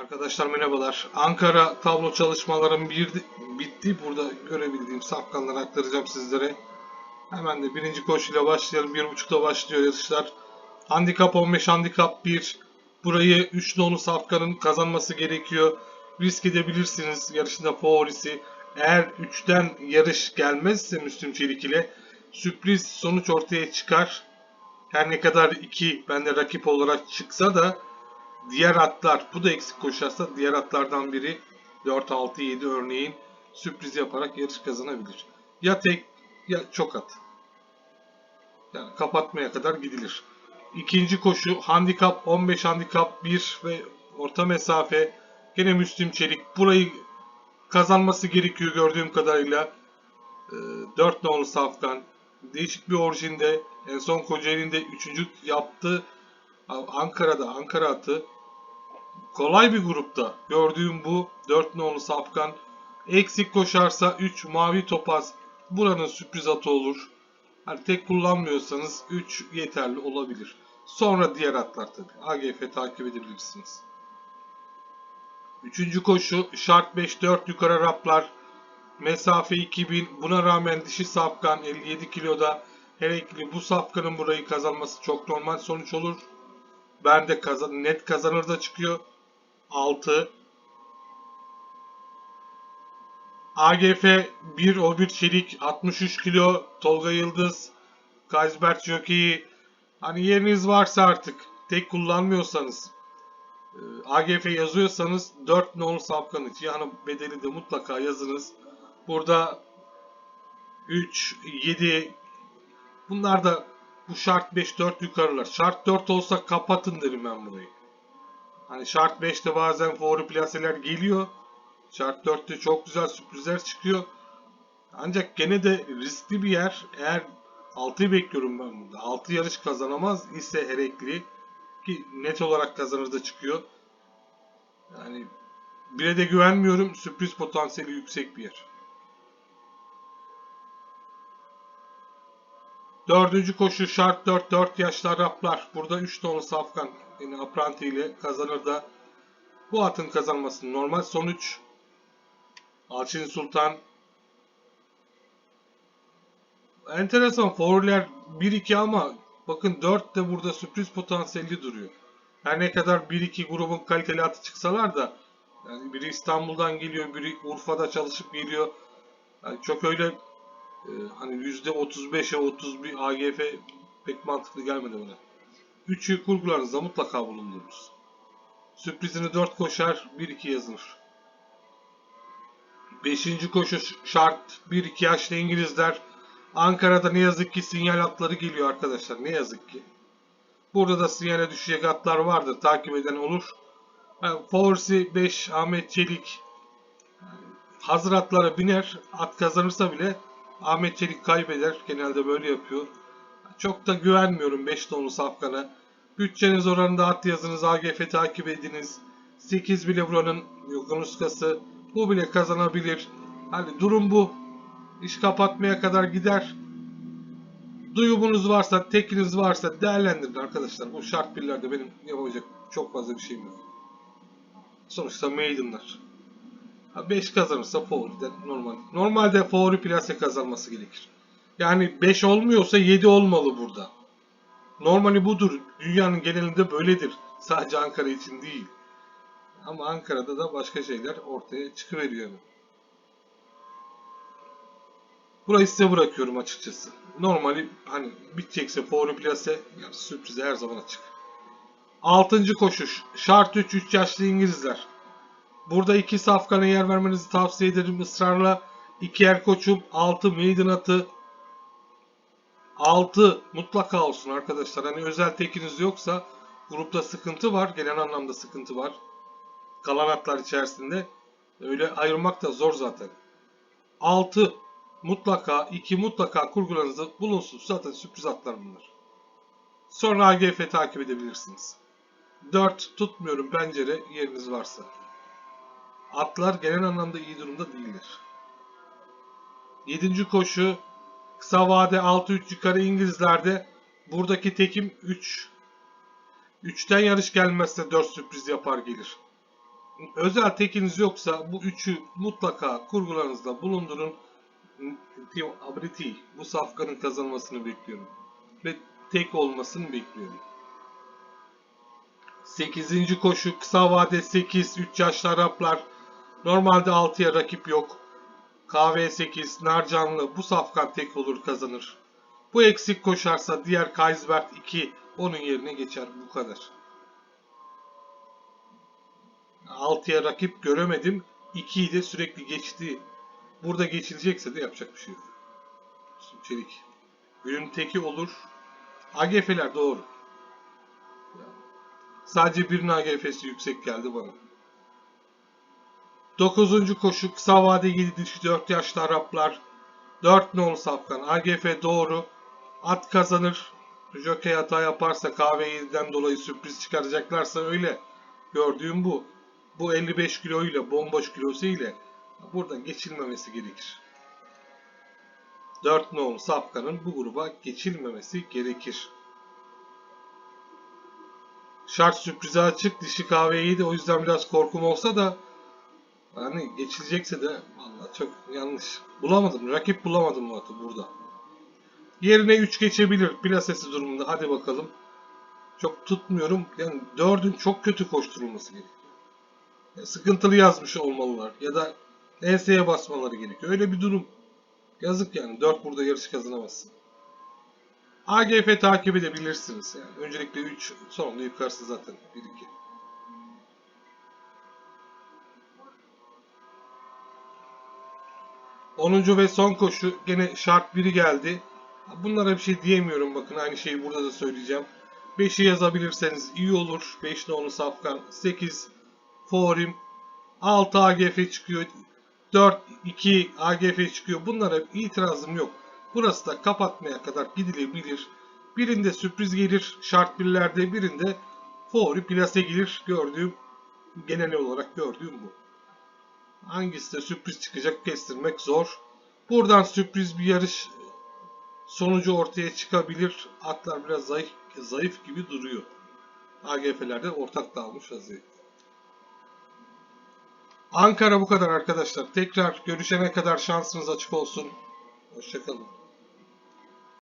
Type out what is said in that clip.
Arkadaşlar merhabalar. Ankara tablo çalışmalarım bir, bitti. Burada görebildiğim safkanları aktaracağım sizlere. Hemen de birinci koşuyla başlayalım. Bir buçukta başlıyor yarışlar. Handikap 15, handikap 1. Burayı 3 nolu safkanın kazanması gerekiyor. Risk edebilirsiniz yarışında favorisi. Eğer 3'ten yarış gelmezse Müslüm Çelik ile sürpriz sonuç ortaya çıkar. Her ne kadar 2 bende rakip olarak çıksa da diğer atlar bu da eksik koşarsa diğer atlardan biri 4 6 7 örneğin sürpriz yaparak yarış kazanabilir. Ya tek ya çok at. Yani kapatmaya kadar gidilir. İkinci koşu handikap 15 handikap 1 ve orta mesafe gene Müslüm Çelik burayı kazanması gerekiyor gördüğüm kadarıyla. Ee, 4 nolu Safkan değişik bir orijinde en son Kocaeli'nde 3. yaptı. Ankara'da Ankara atı kolay bir grupta gördüğüm bu 4 nolu Safkan eksik koşarsa 3 mavi topaz buranın sürpriz atı olur. Hani tek kullanmıyorsanız 3 yeterli olabilir. Sonra diğer atlar tabi. AGF takip edebilirsiniz. Üçüncü koşu şart 5-4 yukarı raplar. Mesafe 2000. Buna rağmen dişi safkan 57 kiloda. Herekli bu safkanın burayı kazanması çok normal sonuç olur. Ben de kazan net kazanır da çıkıyor. 6 AGF 1 o 1 çelik 63 kilo Tolga Yıldız Kazbert Jockey'i hani yeriniz varsa artık tek kullanmıyorsanız e, AGF yazıyorsanız 4 nolu safkan için yani bedeli de mutlaka yazınız. Burada 3, 7 bunlar da bu şart 5 4 yukarılar. Şart 4 olsa kapatın derim ben burayı. Hani şart 5'te bazen favori plaseler geliyor. Şart 4'te çok güzel sürprizler çıkıyor. Ancak gene de riskli bir yer. Eğer 6'yı bekliyorum ben burada. 6 yarış kazanamaz ise Herekli ki net olarak kazanır da çıkıyor. Yani bire de güvenmiyorum. Sürpriz potansiyeli yüksek bir yer. Dördüncü koşu şart 4 4 yaşlı Araplar. Burada 3 nolu Safkan yine Apranti ile kazanır da bu atın kazanması normal sonuç. Alçin Sultan enteresan favoriler 1-2 ama bakın 4 de burada sürpriz potansiyeli duruyor. Her ne kadar 1-2 grubun kaliteli atı çıksalar da yani biri İstanbul'dan geliyor, biri Urfa'da çalışıp geliyor. Yani çok öyle e, hani %35'e 31 AGF pek mantıklı gelmedi bana. 3'ü kurgularınızda mutlaka bulundurunuz. Sürprizini 4 koşar, 1-2 yazılır. 5. koşu şart 1-2 yaşlı İngilizler. Ankara'da ne yazık ki sinyal atları geliyor arkadaşlar. Ne yazık ki. Burada da sinyale düşecek atlar vardır. Takip eden olur. Forsi 5 Ahmet Çelik hazır atlara biner. At kazanırsa bile Ahmet Çelik kaybeder. Genelde böyle yapıyor. Çok da güvenmiyorum 5 tonlu safkana. Bütçeniz oranında at yazınız. AGF takip ediniz. 8 bile buranın Yugonuskası. Bu bile kazanabilir. Hani durum bu. İş kapatmaya kadar gider. Duyumunuz varsa, tekiniz varsa değerlendirin arkadaşlar. Bu şart birlerde benim yapacak çok fazla bir şeyim yok. Sonuçta maidenlar. 5 kazanırsa favori normal. Normalde favori plase kazanması gerekir. Yani 5 olmuyorsa 7 olmalı burada. Normali budur. Dünyanın genelinde böyledir. Sadece Ankara için değil. Ama Ankara'da da başka şeyler ortaya çıkıveriyor. Burayı size bırakıyorum açıkçası. Normali hani bitecekse favori plase yani sürprize her zaman açık. Altıncı koşuş. Şart 3 3 yaşlı İngilizler. Burada iki safkana yer vermenizi tavsiye ederim ısrarla. İki er koçum 6 maiden atı 6 mutlaka olsun arkadaşlar. Hani özel tekiniz yoksa grupta sıkıntı var. Genel anlamda sıkıntı var. Kalan atlar içerisinde. Öyle ayırmak da zor zaten. 6 mutlaka 2 mutlaka kurgularınızda bulunsun. Zaten sürpriz atlar bunlar. Sonra AGF takip edebilirsiniz. 4 tutmuyorum pencere yeriniz varsa. Atlar genel anlamda iyi durumda değildir. 7. koşu kısa vade 6-3 yukarı İngilizlerde buradaki tekim 3. 3'ten yarış gelmezse 4 sürpriz yapar gelir. özel tekiniz yoksa bu üçü mutlaka kurgularınızda bulundurun. Team Ability bu safkanın kazanmasını bekliyorum. Ve tek olmasını bekliyorum. 8. koşu kısa vade 8 3 yaşlı Araplar. Normalde 6'ya rakip yok. KV8 Narcanlı bu safkan tek olur kazanır. Bu eksik koşarsa diğer Kaisbert 2 onun yerine geçer bu kadar. 6'ya rakip göremedim. 2'yi de sürekli geçti. Burada geçilecekse de yapacak bir şey yok. Çelik. Günün teki olur. AGF'ler doğru. Sadece birinin AGF'si yüksek geldi bana. 9. koşu kısa vade 7 dişi 4 yaşlı Araplar. 4 nolu safkan. AGF doğru. At kazanır. Jockey hata yaparsa KV7'den dolayı sürpriz çıkaracaklarsa öyle. Gördüğüm bu. Bu 55 kilo ile bomboş kilosu ile buradan geçilmemesi gerekir. 4 nolu safkanın bu gruba geçilmemesi gerekir. Şart sürprize açık. Dişi kahveyi de o yüzden biraz korkum olsa da hani geçilecekse de vallahi çok yanlış. Bulamadım. Rakip bulamadım bu atı burada. Yerine 3 geçebilir. Plasesi durumunda. Hadi bakalım. Çok tutmuyorum. Yani 4'ün çok kötü koşturulması gerekiyor. Ya sıkıntılı yazmış olmalılar. Ya da enseye basmaları gerekiyor. Öyle bir durum. Yazık yani. 4 burada yarışı kazanamazsın. AGF takip edebilirsiniz. Yani öncelikle 3, sonra yukarısı zaten 1 2. Onuncu ve son koşu gene şart biri geldi. Bunlara bir şey diyemiyorum bakın aynı şeyi burada da söyleyeceğim. 5'i yazabilirseniz iyi olur. 5 nolu safkan 8 Forim 6 AGF çıkıyor. 4 2 AGF çıkıyor. Bunlara itirazım yok. Burası da kapatmaya kadar gidilebilir. Birinde sürpriz gelir şart birlerde birinde favori plase gelir gördüğüm genel olarak gördüğüm bu. Hangisi de sürpriz çıkacak kestirmek zor. Buradan sürpriz bir yarış sonucu ortaya çıkabilir. Atlar biraz zayıf, zayıf gibi duruyor. AGF'lerde ortak dağılmış vaziyette. Ankara bu kadar arkadaşlar. Tekrar görüşene kadar şansınız açık olsun. Hoşçakalın.